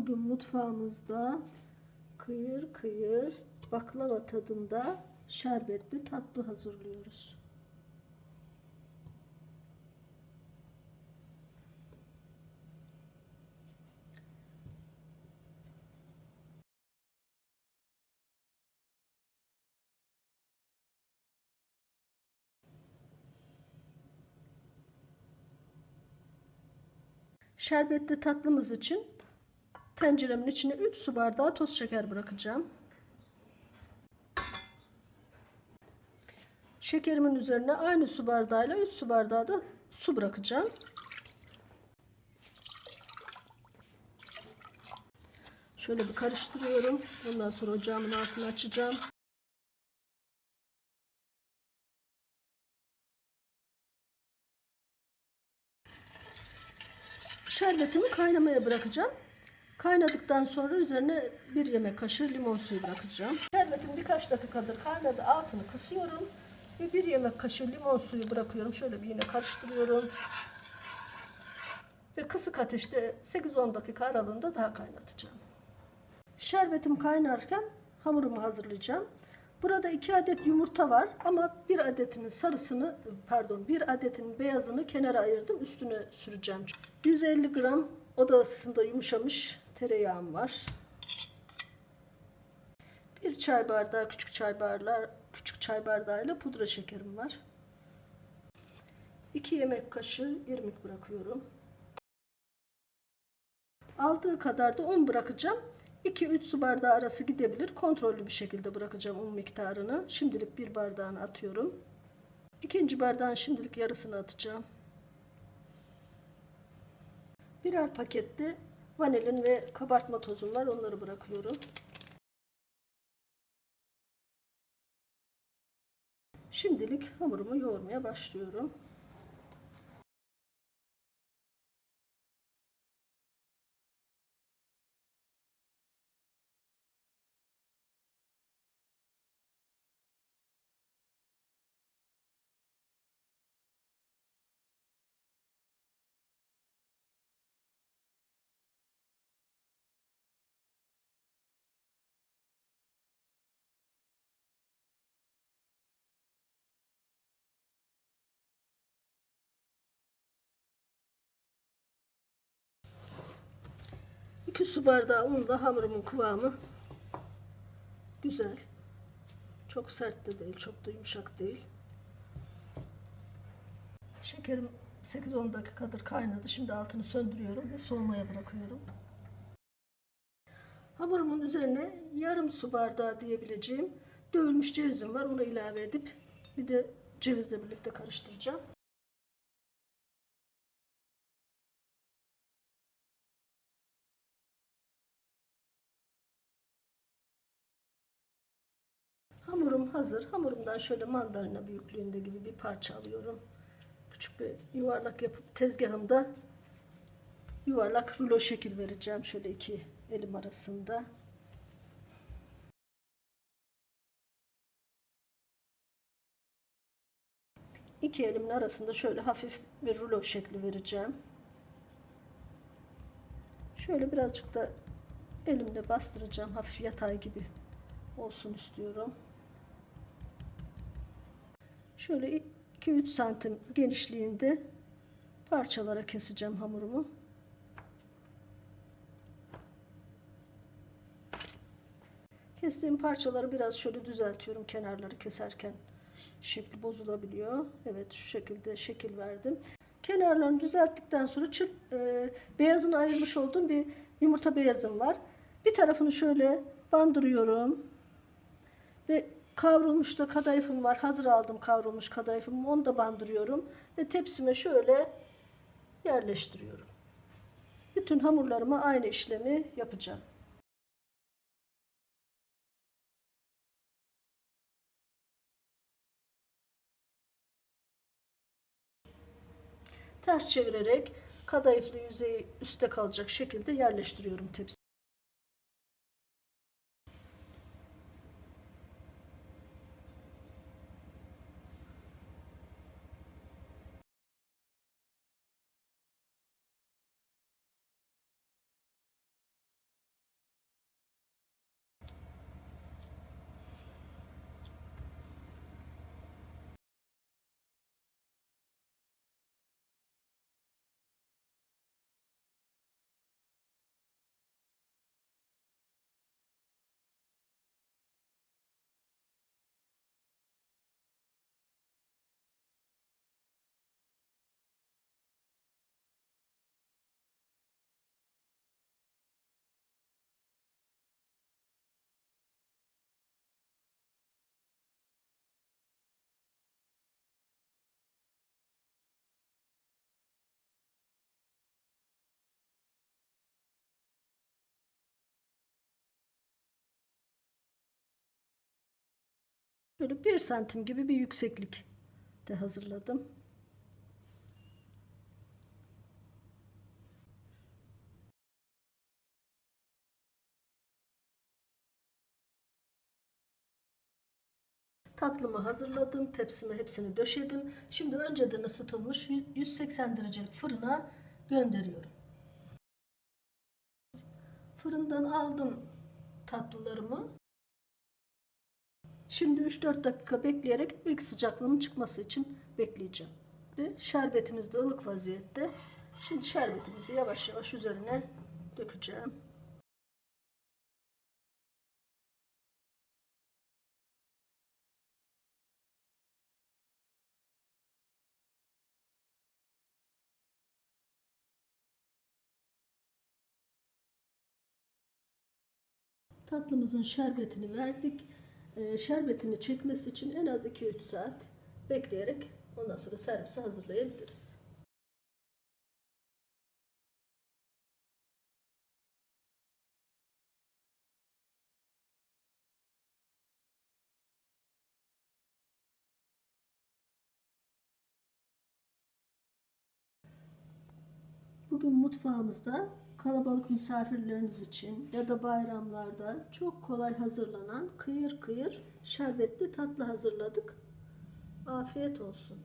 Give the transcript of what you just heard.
Bugün mutfağımızda kıyır kıyır baklava tadında şerbetli tatlı hazırlıyoruz. Şerbetli tatlımız için tenceremin içine 3 su bardağı toz şeker bırakacağım. Şekerimin üzerine aynı su bardağıyla 3 su bardağı da su bırakacağım. Şöyle bir karıştırıyorum. Ondan sonra ocağımın altını açacağım. Şerbetimi kaynamaya bırakacağım. Kaynadıktan sonra üzerine bir yemek kaşığı limon suyu bırakacağım. Şerbetim birkaç dakikadır kaynadı. Altını kısıyorum. Ve bir yemek kaşığı limon suyu bırakıyorum. Şöyle bir yine karıştırıyorum. Ve kısık ateşte 8-10 dakika aralığında daha kaynatacağım. Şerbetim kaynarken hamurumu hazırlayacağım. Burada 2 adet yumurta var ama bir adetinin sarısını pardon bir adetinin beyazını kenara ayırdım. Üstüne süreceğim. 150 gram oda ısısında yumuşamış tereyağım var. Bir çay bardağı küçük çay bardağı küçük çay bardağıyla pudra şekerim var. 2 yemek kaşığı irmik bırakıyorum. Aldığı kadar da un bırakacağım. 2-3 su bardağı arası gidebilir. Kontrollü bir şekilde bırakacağım un miktarını. Şimdilik bir bardağını atıyorum. İkinci bardağın şimdilik yarısını atacağım. Birer pakette vanilin ve kabartma tozum var. Onları bırakıyorum. Şimdilik hamurumu yoğurmaya başlıyorum. İki su bardağı unla hamurumun kıvamı güzel. Çok sert de değil, çok da yumuşak değil. Şekerim 8-10 dakikadır kaynadı. Şimdi altını söndürüyorum ve soğumaya bırakıyorum. Hamurumun üzerine yarım su bardağı diyebileceğim dövülmüş cevizim var. Onu ilave edip bir de cevizle birlikte karıştıracağım. Hamurum hazır. Hamurumdan şöyle mandalina büyüklüğünde gibi bir parça alıyorum. Küçük bir yuvarlak yapıp tezgahımda yuvarlak rulo şekil vereceğim. Şöyle iki elim arasında. İki elimin arasında şöyle hafif bir rulo şekli vereceğim. Şöyle birazcık da elimle bastıracağım. Hafif yatay gibi olsun istiyorum. Şöyle 2-3 santim genişliğinde parçalara keseceğim hamurumu. Kestiğim parçaları biraz şöyle düzeltiyorum kenarları keserken. Şekli bozulabiliyor. Evet şu şekilde şekil verdim. Kenarlarını düzelttikten sonra çırp, e, beyazını ayırmış olduğum bir yumurta beyazım var. Bir tarafını şöyle bandırıyorum. Ve kavrulmuş da kadayıfım var. Hazır aldım kavrulmuş kadayıfımı. Onu da bandırıyorum. Ve tepsime şöyle yerleştiriyorum. Bütün hamurlarıma aynı işlemi yapacağım. Ters çevirerek kadayıflı yüzeyi üstte kalacak şekilde yerleştiriyorum tepsi. Böyle bir santim gibi bir yükseklik de hazırladım. Tatlımı hazırladım. Tepsime hepsini döşedim. Şimdi önceden ısıtılmış 180 derecelik fırına gönderiyorum. Fırından aldım tatlılarımı. Şimdi 3-4 dakika bekleyerek ilk sıcaklığının çıkması için bekleyeceğim. Ve Şerbetimiz de ılık vaziyette. Şimdi şerbetimizi yavaş yavaş üzerine dökeceğim. Tatlımızın şerbetini verdik. Ee, şerbetini çekmesi için en az 2-3 saat bekleyerek ondan sonra servise hazırlayabiliriz. Bugün mutfağımızda kalabalık misafirleriniz için ya da bayramlarda çok kolay hazırlanan kıyır kıyır şerbetli tatlı hazırladık. Afiyet olsun.